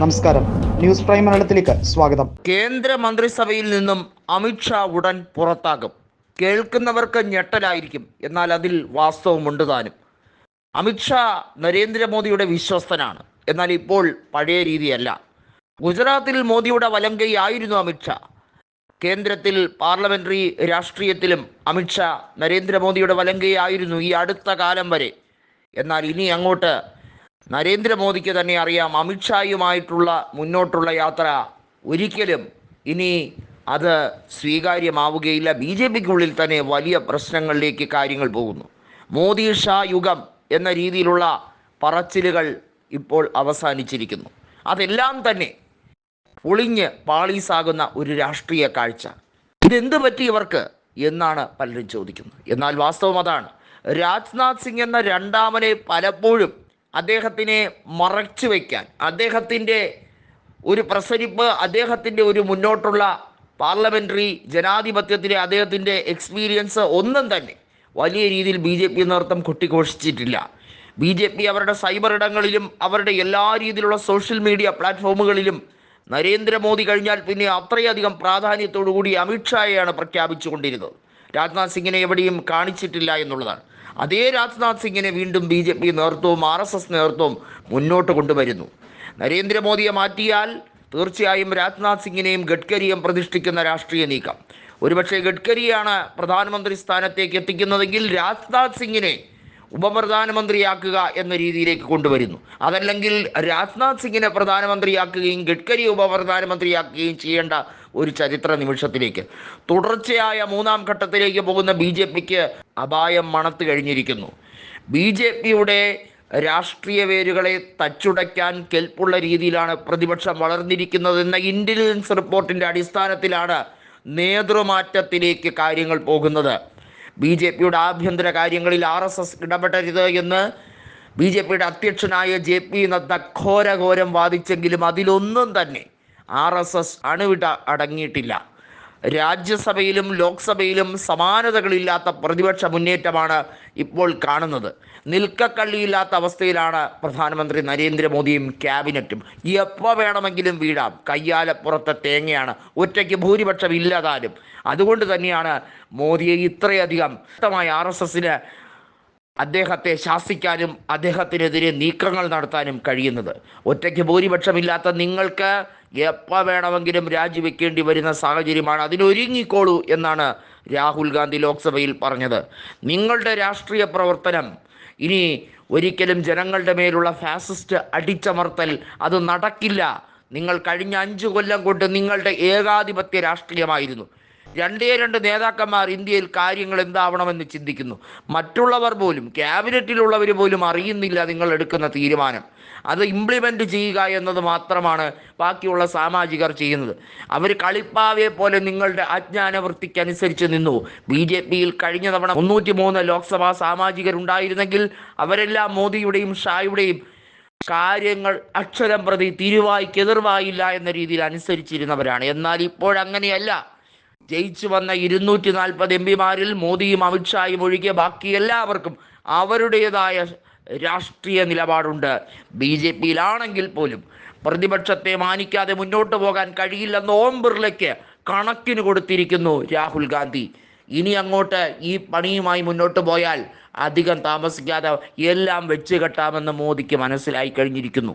നമസ്കാരം. News prime മലയാളത്തിലേക്ക് സ്വാഗതം. കേന്ദ്ര മന്ത്രിസഭയിൽ നിന്നും അമിത്ഷാ ഉടൻ പുറത്താകും. കേൾക്കുന്നവർക്ക് ഞെട്ടലായിരിക്കും. എന്നാൽ അതിൽ വാസ്തവമുണ്ട് താനും. അമിത്ഷാ നരേന്ദ്രമോദിയുടെ വിശ്വസ്തനാണ്. എന്നാൽ ഇപ്പോൾ പഴയ രീതിയല്ല. ഗുജറാത്തിൽ മോദിയുടെ വലങ്കൈ ആയിരുന്നു അമിത്ഷാ കേന്ദ്രത്തിൽ പാർലമെന്ററി രാഷ്ട്രീയത്തിലും അമിത്ഷാ നരേന്ദ്രമോദിയുടെ വലങ്കൈ ആയിരുന്നു ഈ അടുത്ത കാലം വരെ. എന്നാൽ ഇനി അങ്ങോട്ട് നരേന്ദ്രമോദിക്ക് തന്നെ അറിയാം അമിത്ഷായുമായിട്ടുള്ള മുന്നോട്ടുള്ള യാത്ര ഒരിക്കലും ഇനി അത് സ്വീകാര്യമാവുകയില്ല. ബി ജെ പിക്കുള്ളിൽ തന്നെ വലിയ പ്രശ്നങ്ങളിലേക്ക് കാര്യങ്ങൾ പോകുന്നു. മോദി ഷാ യുഗം എന്ന രീതിയിലുള്ള പറച്ചിലുകൾ ഇപ്പോൾ അവസാനിച്ചിരിക്കുന്നു. അതെല്ലാം തന്നെ പൊളിഞ്ഞ് പാളീസാകുന്ന ഒരു രാഷ്ട്രീയ കാഴ്ച. ഇതെന്ത് പറ്റി ഇവർക്ക് എന്നാണ് പലരും ചോദിക്കുന്നത്. എന്നാൽ വാസ്തവം അതാണ്. രാജ്നാഥ് സിംഗ് എന്ന രണ്ടാമനെ പലപ്പോഴും അദ്ദേഹത്തിനെ മറച്ചു വയ്ക്കാൻ അദ്ദേഹത്തിന്റെ ഒരു പ്രസരിപ്പ് അദ്ദേഹത്തിന്റെ ഒരു മുന്നോട്ടുള്ള പാർലമെന്ററി ജനാധിപത്യത്തിലെ അദ്ദേഹത്തിന്റെ എക്സ്പീരിയൻസ് ഒന്നും തന്നെ വലിയ രീതിയിൽ ബി ജെ പി നേതൃത്വം കൊട്ടിഘോഷിച്ചിട്ടില്ല. ബി ജെ പി അവരുടെ സൈബർ ഇടങ്ങളിലും അവരുടെ എല്ലാ രീതിയിലുള്ള സോഷ്യൽ മീഡിയ പ്ലാറ്റ്ഫോമുകളിലും നരേന്ദ്രമോദി കഴിഞ്ഞാൽ പിന്നെ അത്രയധികം പ്രാധാന്യത്തോടു കൂടി അമിത്ഷായെയാണ് പ്രഖ്യാപിച്ചുകൊണ്ടിരുന്നത്. രാജ്നാഥ് സിംഗിനെ എവിടെയും കാണിച്ചിട്ടില്ല എന്നുള്ളതാണ്. അതേ രാജ്നാഥ് സിംഗിനെ വീണ്ടും ബി ജെ പി നേതൃത്വവും ആർ എസ് എസ് നേതൃത്വവും മുന്നോട്ട് കൊണ്ടുവരുന്നു. നരേന്ദ്രമോദിയെ മാറ്റിയാൽ തീർച്ചയായും രാജ്നാഥ് സിംഗിനെയും ഗഡ്കരിയും പ്രതിഷ്ഠിക്കുന്ന രാഷ്ട്രീയ നീക്കം. ഒരുപക്ഷെ ഗഡ്കരിയാണ് പ്രധാനമന്ത്രി സ്ഥാനത്തേക്ക് എത്തിക്കുന്നതെങ്കിൽ രാജ്നാഥ് സിംഗിനെ ഉപപ്രധാനമന്ത്രിയാക്കുക എന്ന രീതിയിലേക്ക് കൊണ്ടുവരുന്നു. അതല്ലെങ്കിൽ രാജ്നാഥ് സിംഗിനെ പ്രധാനമന്ത്രിയാക്കുകയും ഗഡ്കരി ഉപപ്രധാനമന്ത്രിയാക്കുകയും ചെയ്യേണ്ട ഒരു ചരിത്ര നിമിഷത്തിലേക്ക്. തുടർച്ചയായ മൂന്നാം ഘട്ടത്തിലേക്ക് പോകുന്ന ബി ജെ പിക്ക് അപായം മണത്ത് കഴിഞ്ഞിരിക്കുന്നു. ബി ജെ പിയുടെ രാഷ്ട്രീയ വേരുകളെ തച്ചുടയ്ക്കാൻ കെൽപ്പുള്ള രീതിയിലാണ് പ്രതിപക്ഷം വളർന്നിരിക്കുന്നതെന്ന ഇന്റലിജൻസ് റിപ്പോർട്ടിന്റെ അടിസ്ഥാനത്തിലാണ് നേതൃമാറ്റത്തിലേക്ക് കാര്യങ്ങൾ പോകുന്നത്. ബി ജെ പിയുടെ ആഭ്യന്തര കാര്യങ്ങളിൽ ആർ എസ് എസ് ഇടപെടരുത് എന്ന് ബി ജെ പിയുടെ അധ്യക്ഷനായ ജെ പി നദ്ദ ഘോരഘോരം വാദിച്ചെങ്കിലും അതിലൊന്നും തന്നെ ആർ എസ് എസ് അണുവിട അടങ്ങിയിട്ടില്ല. രാജ്യസഭയിലും ലോക്സഭയിലും സമാനതകളില്ലാത്ത പ്രതിപക്ഷ മുന്നേറ്റമാണ് ഇപ്പോൾ കാണുന്നത്. നിൽക്കക്കള്ളിയില്ലാത്ത അവസ്ഥയിലാണ് പ്രധാനമന്ത്രി നരേന്ദ്രമോദിയും ക്യാബിനറ്റും. എപ്പോൾ വേണമെങ്കിലും വീഴാം. കയ്യാലപ്പുറത്തെ തേങ്ങയാണ്. ഒറ്റയ്ക്ക് ഭൂരിപക്ഷം ഇല്ലാതാലും അതുകൊണ്ട് തന്നെയാണ് മോദിയെ ഇത്രയധികം വ്യക്തമായി ആർ എസ് എസിന് അദ്ദേഹത്തെ ശാസിക്കാനും അദ്ദേഹത്തിനെതിരെ നീക്കങ്ങൾ നടത്താനും കഴിയുന്നത്. ഒറ്റയ്ക്ക് ഭൂരിപക്ഷമില്ലാത്ത നിങ്ങൾക്ക് എപ്പോൾ വേണമെങ്കിലും രാജിവെക്കേണ്ടി വരുന്ന സാഹചര്യമാണ് അതിനൊരുങ്ങിക്കോളൂ എന്നാണ് രാഹുൽ ഗാന്ധി ലോക്സഭയിൽ പറഞ്ഞത്. നിങ്ങളുടെ രാഷ്ട്രീയ പ്രവർത്തനം ഇനി ഒരിക്കലും ജനങ്ങളുടെ മേലുള്ള ഫാസിസ്റ്റ് അടിച്ചമർത്തൽ അത് നടക്കില്ല. നിങ്ങൾ കഴിഞ്ഞ അഞ്ചു കൊല്ലം കൊണ്ട് നിങ്ങളുടെ ഏകാധിപത്യ രാഷ്ട്രീയമായിരുന്നു. രണ്ടേ രണ്ട് നേതാക്കന്മാർ ഇന്ത്യയിൽ കാര്യങ്ങൾ എന്താവണമെന്ന് ചിന്തിക്കുന്നു. മറ്റുള്ളവർ പോലും ക്യാബിനറ്റിലുള്ളവർ പോലും അറിയുന്നില്ല നിങ്ങൾ എടുക്കുന്ന തീരുമാനം. അത് ഇംപ്ലിമെന്റ് ചെയ്യുക എന്നത് മാത്രമാണ് ബാക്കിയുള്ള സാമാജികർ ചെയ്യുന്നത്. അവർ കളിപ്പാവയെ പോലെ നിങ്ങളുടെ അജ്ഞാന വൃത്തിക്കനുസരിച്ച് നിന്നു. ബി ജെ പിയിൽ കഴിഞ്ഞ തവണ മുന്നൂറ്റി മൂന്ന് ലോക്സഭാ സാമാജികരുണ്ടായിരുന്നെങ്കിൽ അവരെല്ലാം മോദിയുടെയും ഷായുടെയും കാര്യങ്ങൾ അക്ഷരം പ്രതി തിരുവായിക്കെതിർവായില്ല എന്ന രീതിയിൽ അനുസരിച്ചിരുന്നവരാണ്. എന്നാൽ ഇപ്പോഴങ്ങനെയല്ല ജയിച്ചു വന്ന ഇരുന്നൂറ്റി നാൽപ്പത് എം പിമാരിൽ മോദിയും അമിത്ഷായും ഒഴികെ ബാക്കി എല്ലാവർക്കും അവരുടേതായ രാഷ്ട്രീയ നിലപാടുണ്ട്. ബി ജെ പിയിലാണെങ്കിൽ പോലും പ്രതിപക്ഷത്തെ മാനിക്കാതെ മുന്നോട്ട് പോകാൻ കഴിയില്ലെന്ന് ഓം ബിർളയ്ക്ക് കണക്കിന് കൊടുത്തിരിക്കുന്നു രാഹുൽ ഗാന്ധി. ഇനി അങ്ങോട്ട് ഈ പണിയുമായി മുന്നോട്ട് പോയാൽ അധികം താമസിക്കാതെ എല്ലാം വെച്ച് കെട്ടാമെന്ന് മോദിക്ക് മനസ്സിലായി കഴിഞ്ഞിരിക്കുന്നു.